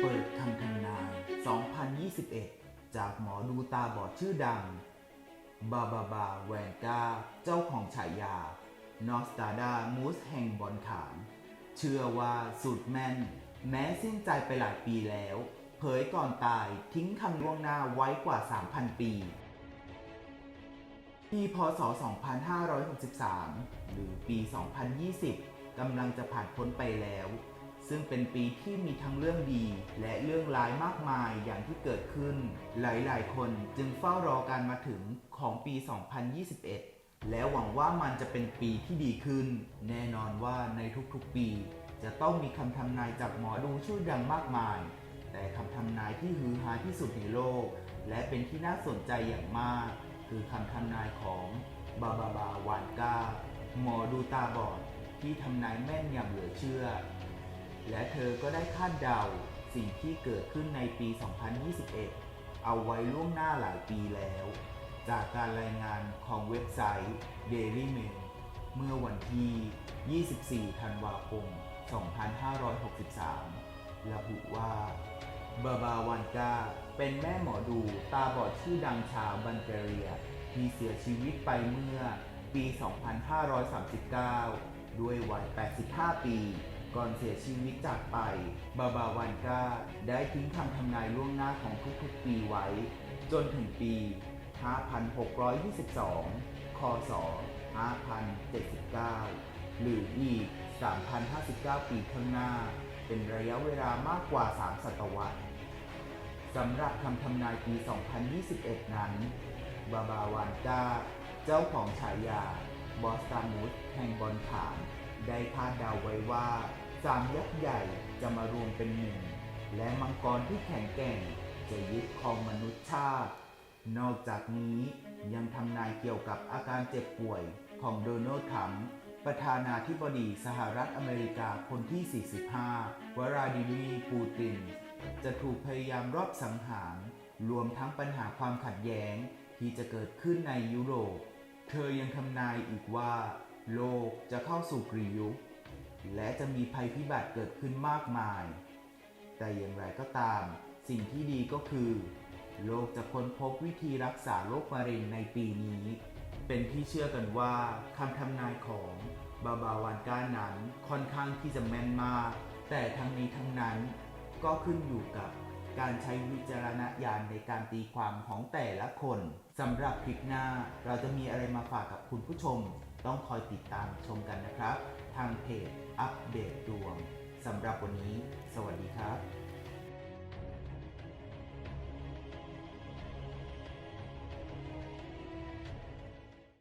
เปิดคำทำนาย 2021 จากหมอดูตาบอดชื่อดัง บาบาบาแวนกาเจ้าของฉายานอสตาดามูสแห่งบอลขามเชื่อว่าสุดแม่น แม้สิ้นใจไปหลายปีแล้ว เผยก่อนตายทิ้งคำล่วงหน้าไว้กว่า 3,000 ปี ปีพศ 2563 หรือปี 2020 กำลังจะผ่านพ้นไปแล้ว ซึ่งเป็นปีที่มีทั้งเรื่องดีและเรื่องร้ายมากมายอย่างที่เกิดขึ้น หลายๆ คนจึงเฝ้ารอการมาถึงของปี 2021 และหวังว่ามันจะเป็นปีที่ดีขึ้น แน่นอนว่าในทุกๆ ปี จะต้องมีคำทำนายจากหมอดูชื่อดังมากมาย แต่คำทำนายที่ฮือฮาที่สุดในโลก และเป็นที่น่าสนใจอย่างมาก คือคำทำนายของบาบาบาวานกาหมอดูตาบอดที่ทำนายแม่นอย่างเหลือเชื่อ และเธอก็ได้คาดเดาสิ่งที่เกิดขึ้นในปี 2021 เอาไว้ล่วงหน้าหลายปีแล้ว จากการรายงานของเว็บไซต์ Daily Mail เมื่อวันที่ 24 ธันวาคม 2563 ระบุว่า บาบาวันกา เป็นแม่หมอดูตาบอดชื่อดังชาวบัลแกเรีย ที่เสียชีวิตไปเมื่อปี 2539 ด้วยวัย 85 ปี ก่อนเสียชีวิตจากไป บาบาวันกาได้ทิ้งคำทำนายล่วงหน้าของทุกๆปีไว้ จนถึงปี 5622 คศ 5079 หรืออีก 3,059 ปีข้างหน้า เป็นระยะเวลามากกว่า 3 ศตวรรษสำหรับคำทำนายปี 2021 นั้น บาบาวานกาเจ้าของฉายา บอสตามุสแห่งบอลขามได้คาดเดาไว้ว่าสามยักษ์ใหญ่จะมารวมเป็นหนึ่ง และมังกรที่แข็งแกร่งจะยึดครองมนุษยชาติ นอกจากนี้ยังทำนายเกี่ยวกับอาการเจ็บป่วยของโดนัลด์ทรัมป์ ประธานาธิบดีสหรัฐอเมริกาคนที่ 45วราดิมีร์ปูติน จะถูกพยายามรอบสังหาร รวมทั้งปัญหาความขัดแย้งที่จะเกิดขึ้นในยุโรป เธอยังทำนายอีกว่า โลกจะเข้าสู่กรียุค และจะมีภัยพิบัติเกิดขึ้นมากมาย แต่อย่างไรก็ตาม สิ่งที่ดีก็คือ โลกจะค้นพบวิธีรักษาโรคมะเร็งในปีนี้ เป็นที่เชื่อกันว่าคำทำนายของบาบาวันก้านั้นค่อนข้างที่จะแม่นมาก แต่ทั้งนี้ทั้งนั้นก็ขึ้นอยู่กับการใช้วิจารณญาณในการตีความของแต่ละคนสำหรับคลิปหน้าเราจะมีอะไรมาฝากกับคุณผู้ชม ต้องคอยติดตามชมกันนะครับ ทางเพจอัปเดตดวงสำหรับวันนี้ สวัสดีครับ